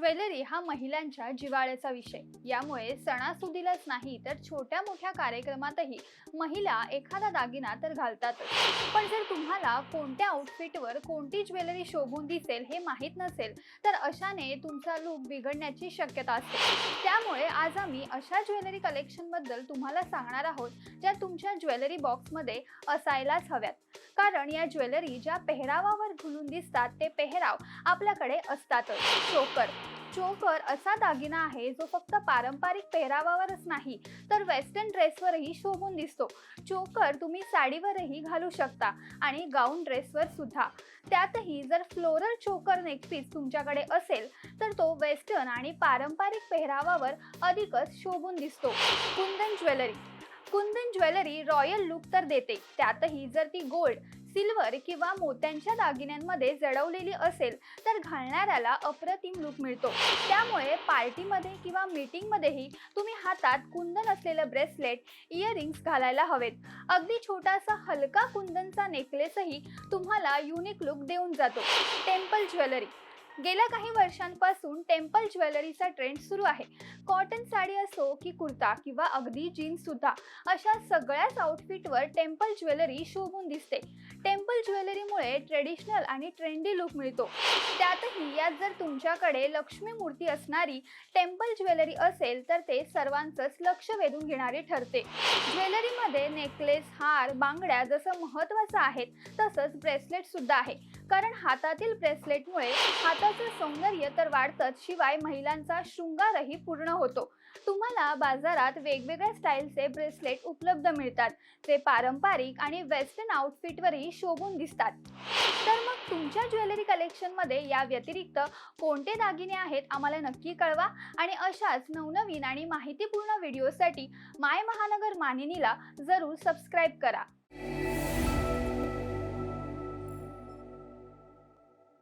Jewellery हा महिलांच्या जिव्हाळ्याचा विषय. यामुळे सणासुदीलाच नाही तर छोट्या मोठ्या कार्यक्रमातही महिला एखादा दागिना तर घालतात पण जर तुम्हाला कोणत्या आउटफिटवर कोणती ज्वेलरी शोभून दिसेल हे माहीत नसेल तर अशाने तुमचा लुक बिघडण्याची शक्यता असते. त्यामुळे आज आम्ही अशा ज्वेलरी कलेक्शनबद्दल तुम्हाला सांगणार आहोत ज्या तुमच्या ज्वेलरी बॉक्समध्ये असायलाच हव्यात. कारण या ज्वेलरी ज्या पेहरावावर घुलून दिसतात ते पेहराव आपल्याकडे असतातच. चोकर. चोकर असा दागिना आहे जो फक्त पारंपरिक पेहरावावरच नाही तर वेस्टर्न ड्रेसवरही शोभून दिसतो. चोकर तुम्ही साडीवरही घालू शकता आणि गाऊन ड्रेसवर सुद्धा. त्यातही जर फ्लोरल चोकर नेकपीस तुमच्याकडे असेल तर तो वेस्टर्न आणि पारंपरिक पेहरावावर अधिकच शोभून दिसतो. Kundan jewellery. Kundan jewellery royal look तर देते. त्यातही जर ती गोल्ड सिल्वर किंवा मोत्यांच्या दागिन्यांमध्ये जडवलेली असेल तर घालणाऱ्याला अप्रतिम लुक मिळतो. त्यामुळे पार्टीमध्ये किंवा मीटिंगमध्येही तुम्ही हातात कुंदन असलेलं ब्रेसलेट इयरिंग्स घालायला हवेत. अगदी छोटासा हलका कुंदनचा नेकलेसही तुम्हाला युनिक लुक देऊन जातो. Temple jewellery. गेल्या काही वर्षांपासून टेम्पल ज्वेलरीचा ट्रेंड सुरू आहे. कॉटन साडी असो की कुर्ता किंवा अगदी जीन्स सुद्धा अशा सगळ्याच आउटफिटवर टेम्पल ज्वेलरी शोभून दिसते. टेम्पल ज्वेलरीमुळे ट्रेडिशनल आणि ट्रेंडी लुक मिळतो. त्यातही यात जर तुमच्याकडे लक्ष्मी मूर्ती असणारी टेम्पल ज्वेलरी असेल तर ते सर्वांचंच लक्ष वेधून घेणारी ठरते. ज्वेलरीमध्ये नेकलेस हार बांगड्या जसं महत्त्वाचं आहेत तसंच ब्रेसलेट सुद्धा आहे. कारण हातातील ब्रेसलेटमुळे हाताचं सौंदर्य तर वाढतंच शिवाय महिलांचा शृंगारही पूर्ण होतो. तुम्हाला बाजारात वेगवेगळ्या स्टाईलचे ब्रेसलेट उपलब्ध मिळतात. जे पारंपरिक आणि वेस्टर्न आउटफिटवरही शोभून दिसतात. तर मग तुमच्या ज्वेलरी कलेक्शनमध्ये या व्यतिरिक्त कोणते दागिने आहेत आम्हाला नक्की कळवा. आणि अशाच नवनवीन आणि माहितीपूर्ण व्हिडिओसाठी माय महानगर मानिनीला जरूर सबस्क्राईब करा.